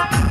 Yeah.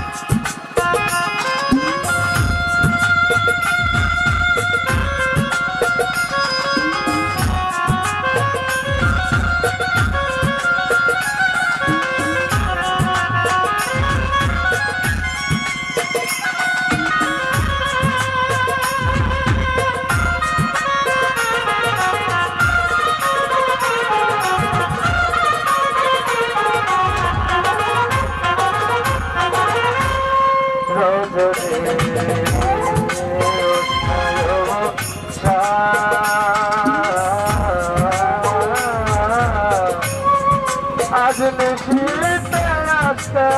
আজ নিশিতে আসতে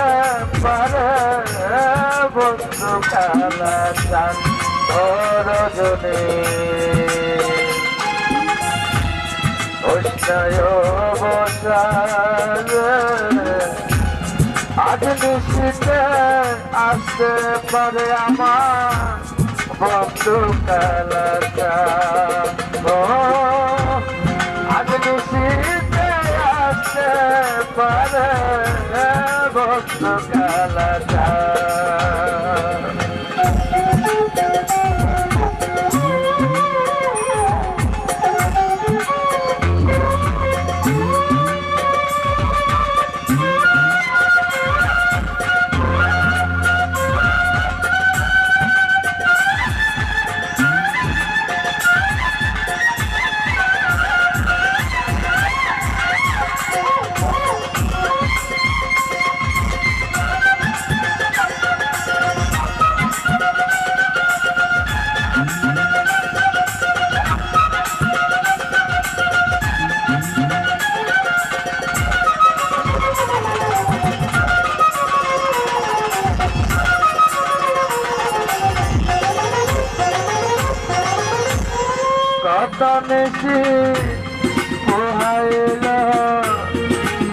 পারে, বন্ধু খেলা চান ও রজনী উষ্ণয় আজ নিশিতে আসতে পারে আমার বন্ধু খেলা বন্ধু কত নেছি পোহাইল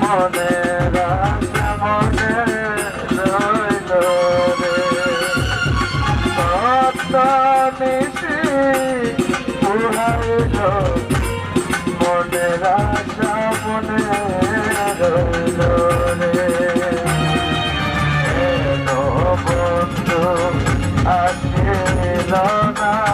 মনে রাখা, মনে রইল রে। কত নেছি পোহাইল মনে রাখা, মনে রইল রে। বন্ধু আসিল না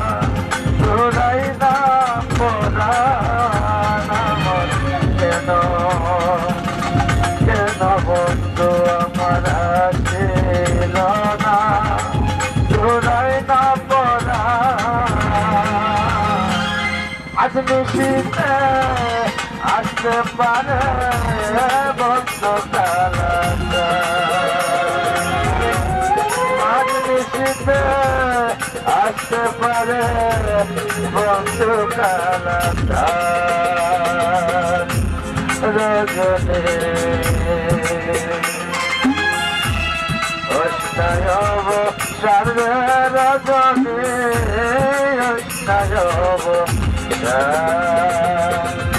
আজ নিশিতে আসতে পারে বন্ধু কালাটা আজ নিশিতে আসতে পারে বন্ধু কালাটা রজনী অষ্টায়ব সর্বে রজনী অষ্টায়ব Yeah.